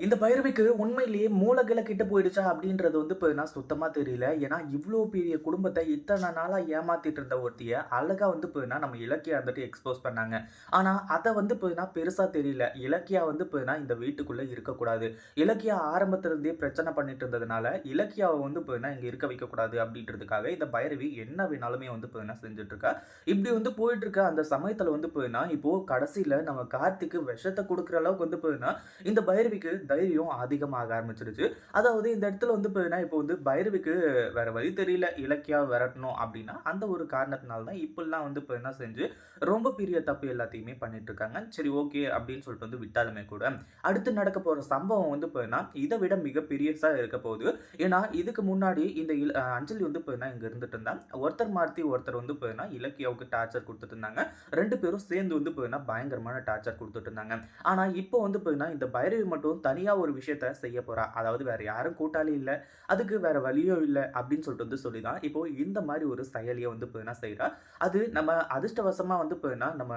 இந்த பைரவிக்கு உண்மையிலேயே மூலகில கிட்ட போயிடுச்சா அப்படின்றது வந்து இப்போ நான் சுத்தமாக தெரியல. ஏன்னா, இவ்வளோ பெரிய குடும்பத்தை இத்தனை நாளாக ஏமாத்திட்டு இருந்த ஒருத்திய அழகாக வந்து இப்பனா நம்ம இலக்கியா வந்துட்டு எக்ஸ்போஸ் பண்ணாங்க. ஆனால் அதை வந்து இப்பனா பெருசாக தெரியல. இலக்கியா வந்து இப்பனா இந்த வீட்டுக்குள்ளே இருக்கக்கூடாது. இலக்கியா ஆரம்பத்திலிருந்தே பிரச்சனை பண்ணிட்டு இருந்ததுனால, இலக்கியாவை வந்து இப்பனா இங்கே இருக்க வைக்கக்கூடாது அப்படின்றதுக்காக இந்த பைரவி என்ன வேணாலுமே வந்து இப்பனா செஞ்சுட்ருக்கா இப்படி வந்து போயிட்டுருக்க அந்த சமயத்தில் வந்து இப்பனா இப்போது கடைசியில் நம்ம கார்த்திக்கு விஷத்தை கொடுக்குற அளவுக்கு வந்து போயினா இந்த பைரவிக்கு தைரியம் அதிகமாக ஆரம்பிச்சிருச்சு. அதாவது இந்த இடத்துல வந்து பார்த்தீங்கன்னா, இப்போ வந்து பைரவிக்கு வேற வழி தெரியல. இலக்கியா விரட்டணும் அப்படின்னா அந்த ஒரு காரணத்தினால தான் இப்பெல்லாம் வந்து என்ன செஞ்சு, ரொம்ப பெரிய தப்பு எல்லாத்தையுமே பண்ணிட்டு இருக்காங்க. சரி ஓகே அப்படின்னு சொல்லிட்டு வந்து விட்டாலுமே கூட, அடுத்து நடக்க போற சம்பவம் வந்து பார்த்தீங்கன்னா, இதை விட மிக பெரியசா இருக்க போகுது. ஏன்னா, இதுக்கு முன்னாடி இந்த இல் அஞ்சலி வந்து பார்த்தீங்கன்னா இங்க இருந்துட்டு இருந்தா. ஒருத்தர் மாத்தி ஒருத்தர் வந்து பார்த்தீங்கன்னா, இலக்கியாவுக்கு டார்ச்சர் கொடுத்துட்டு இருந்தாங்க. ரெண்டு பேரும் சேர்ந்து வந்து பார்த்தீங்கன்னா, பயங்கரமான டார்ச்சர் கொடுத்துட்டு இருந்தாங்க. ஆனா, இப்போ வந்து பார்த்தீங்கன்னா, இந்த பைரவி மட்டும் தனியாக ஒரு விஷயத்த செய்ய போகிறா அதாவது வேறு யாரும் கூட்டாளி இல்லை அதுக்கு வேறு வழியும் இல்லை அப்படின்னு சொல்லிட்டு வந்து சொல்லி தான், இப்போது இந்த மாதிரி ஒரு செயலியை வந்து பார்த்தீங்கன்னா செய்கிறா அது நம்ம அதிர்ஷ்டவசமாக வந்து பார்த்தீங்கன்னா, நம்ம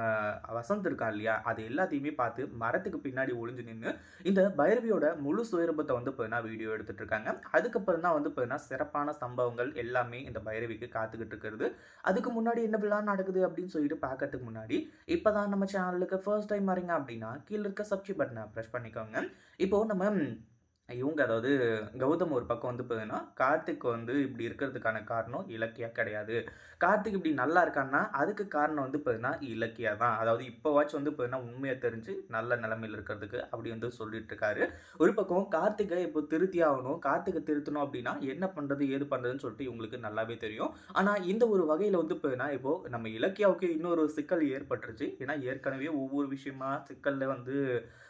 வசந்த் இருக்கான் இல்லையா? அது எல்லாத்தையுமே பார்த்து மரத்துக்கு பின்னாடி ஒளிஞ்சு நின்று இந்த பைரவியோட முழு சுயரூபத்தை வந்து பார்த்தீங்கன்னா வீடியோ எடுத்துகிட்டு இருக்காங்க. அதுக்கப்புறம் தான் வந்து பார்த்தீங்கன்னா, சிறப்பான சம்பவங்கள் எல்லாமே இந்த பைரவிக்கு காத்துக்கிட்டு இருக்கிறது. அதுக்கு முன்னாடி என்னவெல்லாம் நடக்குது அப்படின்னு சொல்லிட்டு பார்க்கறதுக்கு முன்னாடி, இப்போ தான் நம்ம சேனலுக்கு ஃபர்ஸ்ட் டைம் வரீங்க அப்படின்னா, கீழே இருக்க சப்ஸ்கிரைப் பட்டனை ப்ரெஸ் பண்ணிக்கோங்க. இப்போ நம்ம இவங்க அதாவது கௌதம் ஒரு பக்கம் வந்து பார்த்தீங்கன்னா, கார்த்திக் வந்து இப்படி இருக்கிறதுக்கான காரணம் இலக்கியா கிடையாது. கார்த்திக் இப்படி நல்லா இருக்கான்னா, அதுக்கு காரணம் வந்து பார்த்தீங்கன்னா, இலக்கியா தான். அதாவது இப்போவாச்சும் வந்து பார்த்தீங்கன்னா, உண்மையை தெரிஞ்சு நல்ல நிலைமையில இருக்கிறதுக்கு அப்படி வந்து சொல்லிட்டு இருக்காரு. ஒரு பக்கம் கார்த்திகை இப்போ திருத்தி ஆகணும். கார்த்திகை திருத்தணும் அப்படின்னா, என்ன பண்ணுறது ஏது பண்ணுறதுன்னு சொல்லிட்டு இவங்களுக்கு நல்லாவே தெரியும். ஆனால் இந்த ஒரு வகையில் வந்து பார்த்தீங்கன்னா, இப்போ நம்ம இலக்கியாவுக்கு இன்னொரு சிக்கல் ஏற்பட்டுருச்சு. ஏன்னா, ஏற்கனவே ஒவ்வொரு விஷயமா சிக்கலில் வந்து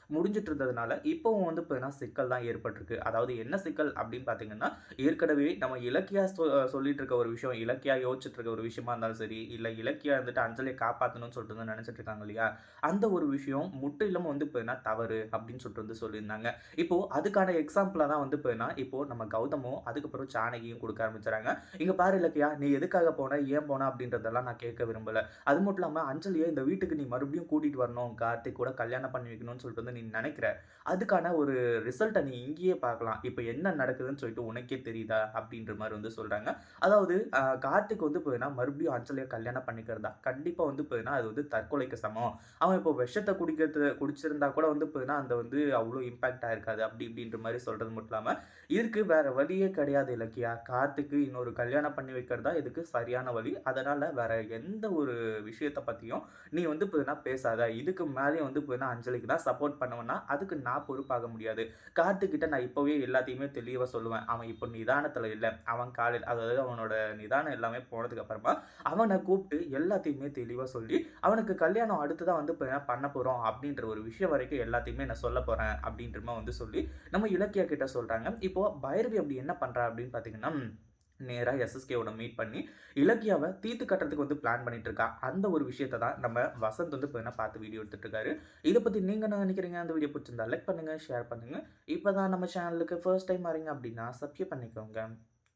முடிஞ்சிட்டு இருந்ததுனால, இப்போவும் வந்து பார்த்தீங்கன்னா, சிக்கல் தான் ஏற்பட்டிருக்கு. அதாவது என்ன சிக்கல் அப்படின்னு பார்த்தீங்கன்னா, ஏற்கனவே நம்ம இலக்கியா சொ சொல்லிட்டு இருக்க ஒரு விஷயம், இலக்கியா யோசிச்சுட்டு இருக்க ஒரு விஷயமா இருந்தாலும் சரி, இல்லை இலக்கியா வந்துட்டு அஞ்சலியை காப்பாற்றணும்னு சொல்லிட்டு வந்து நினைச்சிட்டு இருக்காங்க இல்லையா? அந்த ஒரு விஷயம் முற்றிலும் வந்து பார்த்தீங்கன்னா, தவறு அப்படின்னு சொல்லிட்டு வந்து சொல்லியிருந்தாங்க. இப்போ அதுக்கான எக்ஸாம்பிளாக தான் வந்து பார்த்தீங்கன்னா, இப்போ நம்ம கௌதமும், அதுக்கப்புறம் சாணகியும் கொடுக்க ஆரம்பிச்சுறாங்க. இங்கே பாரு இலக்கியா, நீ எதுக்காக போன? ஏன் போன? அப்படின்றதெல்லாம் நான் கேட்க விரும்பலை அது மட்டும் இல்லாமல் அஞ்சலியை இந்த வீட்டுக்கு நீ மறுபடியும் கூட்டிகிட்டு வரணும். கார்த்திக் கூட கல்யாணம் பண்ணி வைக்கணும்னு சொல்லிட்டு வந்து நீ நினைக்கிற. அதுக்கான ஒரு ரிசல்ட்டை நீ இங்கேயே பார்க்கலாம். இப்போ என்ன நடக்குதுன்னு சொல்லிட்டு உனக்கே தெரியுதா?" அப்படின்ற மாதிரி வந்து சொல்கிறாங்க அதாவது கார்த்திக் வந்து பார்த்தீங்கன்னா, மறுபடியும் ஆஞ்சலியை கல்யாணம் பண்ணிக்கிறதா, கண்டிப்பாக வந்து பார்த்தீங்கன்னா, அது வந்து தற்கொலைக்கு சமம். அவன் இப்போ விஷத்தை குடிக்கிறது குடிச்சிருந்தா கூட வந்து பார்த்தீங்கன்னா, அந்த வந்து அவ்வளோ இம்பாக்ட் இருக்காது அப்படி இப்படின்ற மாதிரி சொல்கிறது மட்டும் இல்லாமல் இதுக்கு வேறு வழியே கிடையாது இலக்கியா. கார்த்திக்கு இன்னொரு கல்யாணம் பண்ணி வைக்கிறது தான் இதுக்கு சரியான வழி. அதனால் வேற எந்த ஒரு விஷயத்தை பற்றியும் நீ வந்து போதுனா பேசாத. இதுக்கு மேலேயும் வந்து பார்த்தீங்கன்னா, அஞ்சலிக்கு தான் சப்போர்ட் பண்ணுவேன்னா, அதுக்கு நான் பொறுப்பாக முடியாது. கார்த்திக்கிட்ட நான் இப்போவே எல்லாத்தையுமே தெளிவாக சொல்லுவேன். அவன் இப்போ நிதானத்தில் இல்லை அவன் காலில் அதாவது அவனோட நிதானம் எல்லாமே போனதுக்கு அப்புறமா, அவனை கூப்பிட்டு எல்லாத்தையுமே தெளிவாக சொல்லி, அவனுக்கு கல்யாணம் அடுத்ததா வந்து பார்த்தீங்கன்னா பண்ண போகிறோம் அப்படின்ற ஒரு விஷயம் வரைக்கும் எல்லாத்தையுமே நான் சொல்லப் போகிறேன் அப்படின்றமா வந்து சொல்லி, நம்ம இலக்கியா கிட்ட சொல்கிறாங்க இப்போ பைரவி அப்படி என்ன பண்ணுறா அப்படின்னு பார்த்தீங்கன்னா, நேராக எஸ்எஸ்கேவோட மீட் பண்ணி, இலக்கியாவை தீர்த்து கட்டுறதுக்கு வந்து பிளான் பண்ணிட்டு இருக்கா. அந்த ஒரு விஷயத்தை தான் நம்ம வசந்த் வந்து பார்த்தீங்கன்னா பார்த்து வீடியோ எடுத்துட்டு இருக்காரு. இதை பற்றி நீங்கள் என்ன நினைக்கிறீங்க? அந்த வீடியோ பிடிச்சிருந்தா லைக் பண்ணுங்கள் ஷேர் பண்ணுங்கள் இப்போ தான் நம்ம சேனலுக்கு ஃபர்ஸ்ட் டைம் வரீங்க அப்படின்னா, சப்ஸ்கிரைப் பண்ணிக்கோங்க.